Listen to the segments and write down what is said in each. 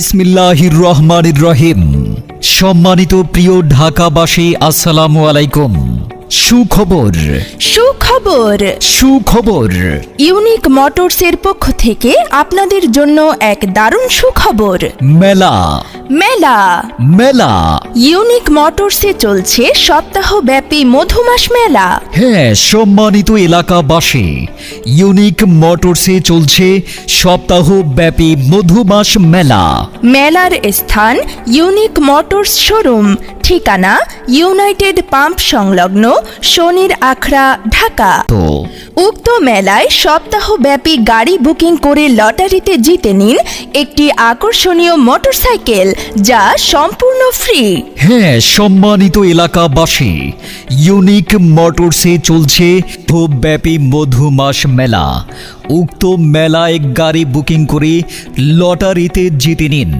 বিসমিল্লাহির রহমানির রহিম। সম্মানিত প্রিয় ঢাকাবাসী আসসালামু আলাইকুম। সুখবর। সুখবর। সুখবর। ইউনিক মোটরসের পক্ষ থেকে আপনাদের জন্য এক দারুণ সুখবর। মেলা। মেলা। মেলা। ইউনিক মোটরসে চলছে সপ্তাহব্যাপী মধুমাস মেলা। হ্যাঁ সম্মানিত এলাকাবাসী ইউনিক মোটরসে চলছে সপ্তাহব্যাপী মধুমাস মেলা। মেলার স্থান ইউনিক মোটরস শোরুম ঠিকানা ইউনাইটেড পাম্প সংলগ্ন শনির আখড়া ঢাকা। উক্ত মেলায় সপ্তাহব্যাপী গাড়ি বুকিং করে লটারিতে জিতে নিন একটি আকর্ষণীয় মোটরসাইকেল যা সম্পূর্ণ ফ্রি। হ্যাঁ সম্মানিত এলাকাবাসী ইউনিক মোটরসে চলছে ব্যাপী মধুমাস মেলা। উক্ত মেলায় গাড়ি বুকিং করে লটারিতে জিতে নিন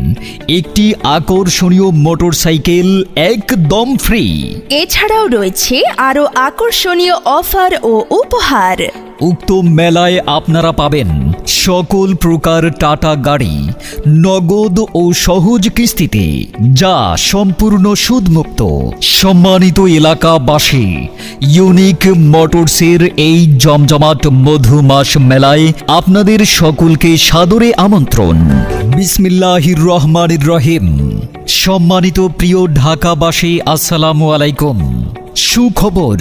একটি আকর্ষণীয় মোটরসাইকেল একদম ফ্রি এছাড়াও রয়েছে আরও আকর্ষণীয় অফার ও উপহার। উক্ত মেলায় আপনারা পাবেন সকল প্রকার টাটা গাড়ি, নগদ ও সহজ কিস্তিতে, যা সম্পূর্ণ সুদমুক্ত। সম্মানিত এলাকাবাসী, ইউনিক মোটরসের এই জমজমাট মধুমাস মেলায় আপনাদের সকলকে সাদরে আমন্ত্রণ। বিসমিল্লাহির রহমানির রহিম। সম্মানিত প্রিয় ঢাকাবাসী, আসসালামু আলাইকুম। সুখবর।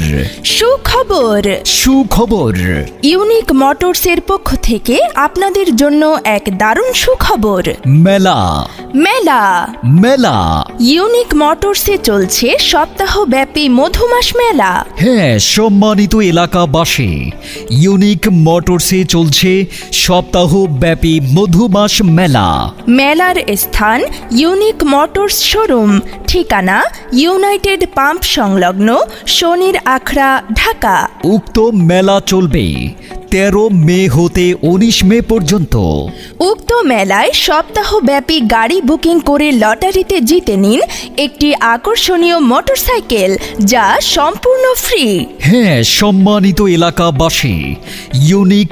সুখবর সুখবর। ইউনিক মোটরসের পক্ষ থেকে আপনাদের জন্য এক দারুণ সুখবর। মেলা। মেলা। মেলা। ইউনিক মোটরসে চলছে সপ্তাহব্যাপী মধুমাস মেলা। হ্যাঁ সম্মানিত এলাকাবাসী ইউনিক মোটরসে চলছে সপ্তাহব্যাপী মধুমাস মেলা। মেলার স্থান ইউনিক মোটরস শোরুম। ঠিকানা ইউনাইটেড পাম্প সংলগ্ন শনির আখড়া ঢাকা। উক্ত মেলা চলবে তেরো মে হতে উনিশ মে পর্যন্ত। উক্ত মেলায় সপ্তাহব্যাপী গাড়ি বুকিং করে লটারিতে জিতে নিন একটি আকর্ষণীয় মোটরসাইকেল যা সম্পূর্ণ ফ্রি। হ্যাঁ সম্মানিত এলাকাবাসী ইউনিক